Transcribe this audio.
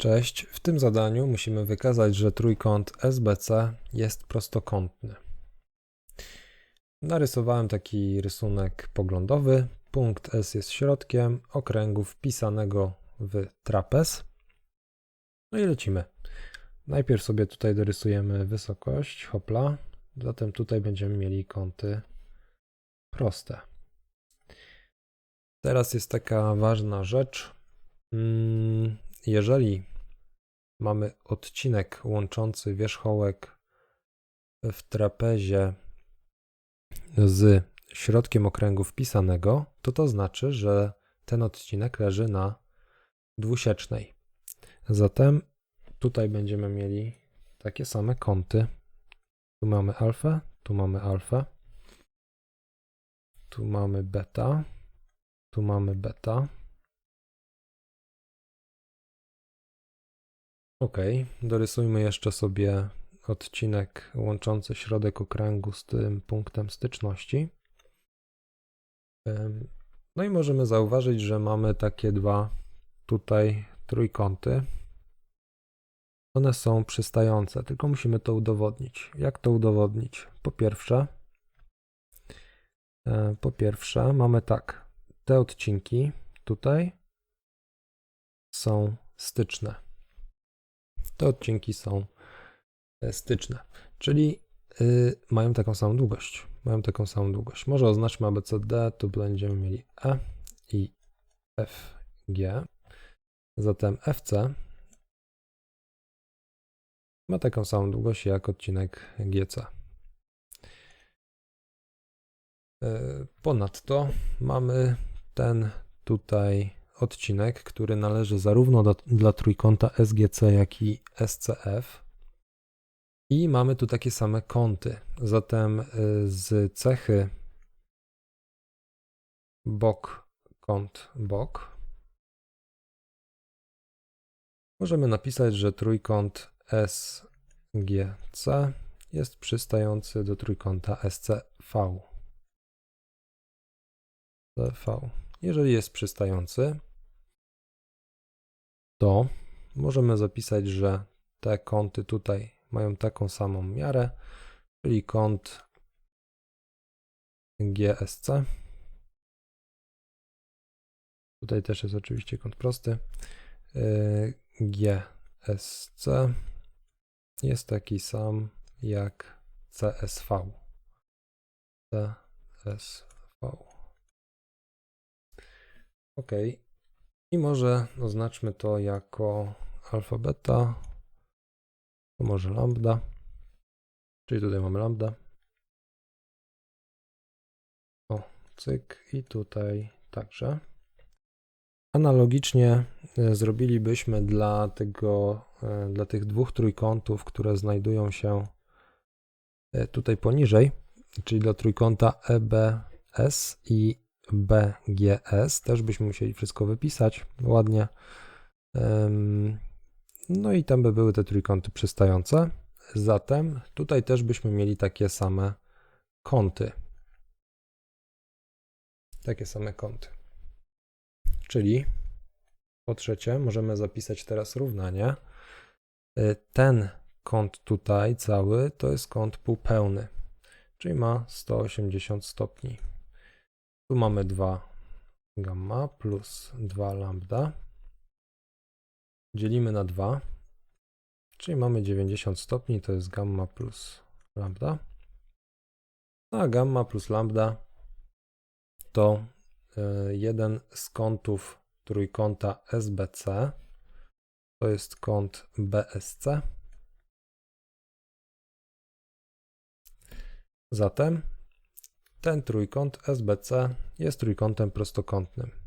Cześć, w tym zadaniu musimy wykazać, że trójkąt SBC jest prostokątny. Narysowałem taki rysunek poglądowy. Punkt S jest środkiem okręgu wpisanego w trapez. No i lecimy. Najpierw sobie tutaj dorysujemy wysokość, hopla. Zatem tutaj będziemy mieli kąty proste. Teraz jest taka ważna rzecz. Mm, Jeżeli mamy odcinek łączący wierzchołek w trapezie z środkiem okręgu wpisanego, to to znaczy, że ten odcinek leży na dwusiecznej. Zatem tutaj będziemy mieli takie same kąty. Tu mamy alfę, tu mamy alfę, tu mamy beta, tu mamy beta. Ok, dorysujmy jeszcze sobie odcinek łączący środek okręgu z tym punktem styczności. No i możemy zauważyć, że mamy takie dwa tutaj trójkąty. One są przystające, tylko musimy to udowodnić. Jak to udowodnić? Po pierwsze, e, po pierwsze mamy tak, te odcinki tutaj są styczne. Te odcinki są e, styczne, czyli y, mają taką samą długość. Mają taką samą długość. Może oznaczmy ABCD, tu będziemy mieli E i FG. Zatem FC ma taką samą długość jak odcinek GC. E, Ponadto mamy ten tutaj odcinek, który należy zarówno do, dla trójkąta SGC, jak i SCF. I mamy tu takie same kąty. Zatem y, z cechy bok, kąt, bok możemy napisać, że trójkąt SGC jest przystający do trójkąta SCV. CV. Jeżeli jest przystający, to możemy zapisać, że te kąty tutaj mają taką samą miarę, czyli kąt GSC. Tutaj też jest oczywiście kąt prosty. Yy, GSC jest taki sam jak CSV. CSV. OK. I może oznaczmy to jako alfa beta, to może lambda, czyli tutaj mamy lambda. O, cyk i tutaj także. Analogicznie e, zrobilibyśmy dla tego, e, dla tych dwóch trójkątów, które znajdują się e, tutaj poniżej, czyli dla trójkąta EBS i BGS. Też byśmy musieli wszystko wypisać ładnie. No i tam by były te trójkąty przystające. Zatem tutaj też byśmy mieli takie same kąty. Takie same kąty. Czyli po trzecie możemy zapisać teraz równanie. Y, Ten kąt tutaj cały to jest kąt półpełny, czyli ma 180 stopni. Tu mamy 2 gamma plus 2 lambda. Dzielimy na 2, czyli mamy 90 stopni, to jest gamma plus lambda. A gamma plus lambda to y, jeden z kątów trójkąta SBC. To jest kąt BSC. Zatem ten trójkąt SBC jest trójkątem prostokątnym.